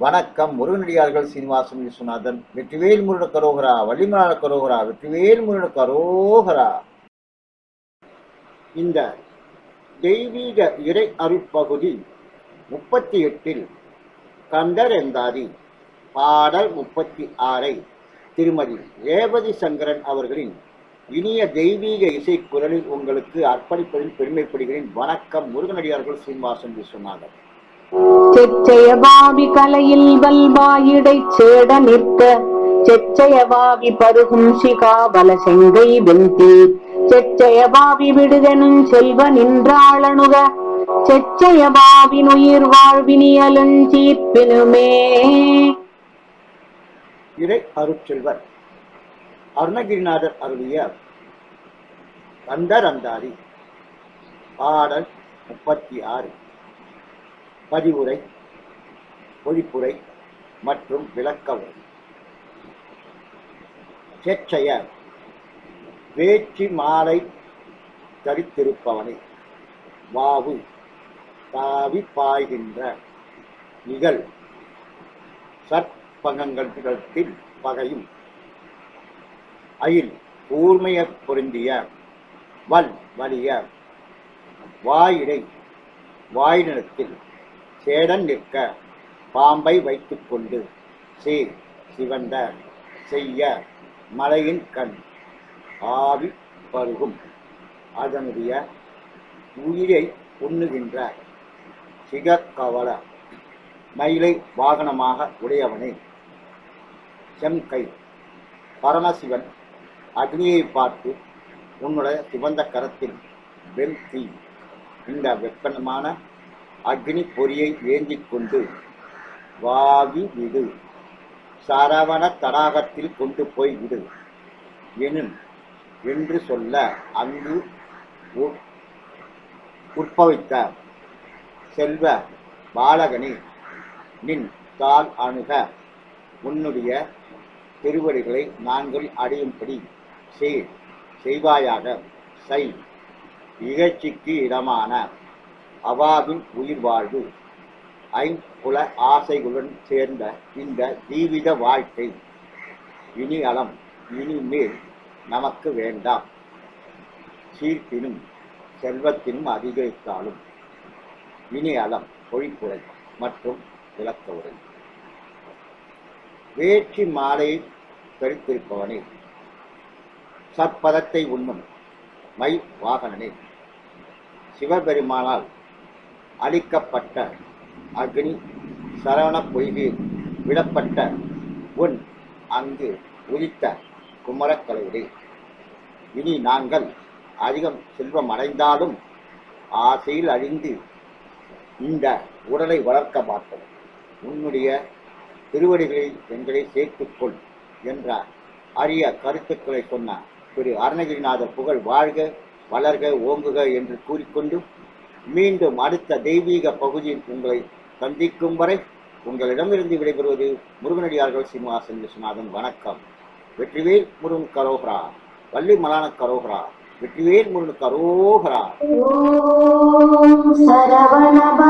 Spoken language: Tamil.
வணக்கம் முருகனடியார்கள் சீனிவாசன் விஸ்வநாதன் வெற்றிவேல் முருட கரோகரா வள்ளிமலான கரோகரா வெற்றிவேல் முருட கரோகரா. இந்த தெய்வீக இறை அருட்பகுதி முப்பத்தி எட்டில் கந்தர் எந்தாதி பாடல் முப்பத்தி ஆறை திருமதி ரேவதி சங்கரன் அவர்களின் இனிய தெய்வீக இசை குரலில் உங்களுக்கு அர்ப்பணிப்பதில் பெருமைப்படுகிறேன். வணக்கம் முருகனடியார்கள் சீனிவாசன் விஸ்வநாதன். செச்சயவாவி கலையில் வல்வாயிடை சேட நிற்க செச்சயவாவி பருகும் பருகும் சிகாபல செங்கை வெந்தி செச்சயவாவி விடுதெனும் செல்வ நின்றாளணுக செச்சயவாவின் உயிர் வாழ்வினியலும் தீர்ப்பினுமே இறை அருட்செல்வர் அருணகிரிநாதர் அருளிய கந்தர் பாடல் முப்பத்தி ஆறு. பதிவுரை ஒழிப்புரை மற்றும் விளக்க உரை சேற்றைய வேற்றி மாலை தரித்திருப்பவனை வாவு தாவி பாய்கின்ற நிகழ் சற்பகங்களிடத்தில் பகையும். அயில் கூர்மைய பொருந்திய வல் வலிய வாயிடை வாயினிடத்தில் சேடன் நிற்க பாம்பை வைத்துக்கொண்டு சே சிவந்த செய்ய மலையின் கண் ஆவி பருகும். அதனுடைய உயிரை உண்ணுகின்ற சிகக்கவல மயிலை வாகனமாக உடையவனே. செம்கை பரமசிவன் அக்னியை பார்த்து உன்னுடைய சிவந்த கரத்தில் வெண் தீ இந்த வெப்பமான அக்னி பொறியை ஏந்திக் கொண்டு வாவி விடு. சரவண தடாகத்தில் கொண்டு போய் விடு. எனும் என்று சொல்ல அங்கு உ- உட்பவித்த செல்வ பாலகனே நின் தாள் அணுக. உன்னுடைய திருவடிகளை நாங்கள் அடையும்படி செய் செய்வாயாக. செய். இகழ்ச்சிக்கு இடமான அவாவின் உயிர் வாழ்வு. ஐம்புல ஆசைகளுடன் சேர்ந்த இந்த ஜீவித வாழ்க்கை. இனி அலம் இனிமேல் நமக்கு வேண்டாம். சீர்ப்பினும் செல்வத்தினும் அதிகரித்தாலும் இனி அலம் பொழிப்புரை மற்றும் விளக்க உரை. வேற்றி மாலையை கருத்திருப்பவனே சற்பதத்தை உண்ணும் மை வாகனனே. சிவபெருமானால் அழிக்கப்பட்ட அக்னி சரவண பொய்கையில் விடப்பட்ட உன் அங்கு உதித்த குமரக்கலையுடே இனி நாங்கள் அதிகம் செல்வம் அடைந்தாலும் ஆசையில் அழிந்து இந்த உடலை வளர்க்க மாட்டோம். உன்னுடைய திருவடிகளில் எங்களை சேர்த்துக்கொள் என்ற அரிய கருத்துக்களை சொன்ன திரு அருணகிரிநாதர் புகழ் வாழ்க வளர்க ஓங்குக என்று கூறிக்கொண்டு மீண்டும் அடுத்த தெய்வீக பகுதியில் உங்களை சந்திக்கும் வரை உங்களிடமிருந்து விடைபெறுவது முருகனடியார்கள் சீனிவாசன் விஸ்வநாதன். வணக்கம். வெற்றிவேல் முருகன் கரோகரா. வள்ளி மலான கரோகரா. வெற்றிவேல் முருகன் கரோகரா. சரவண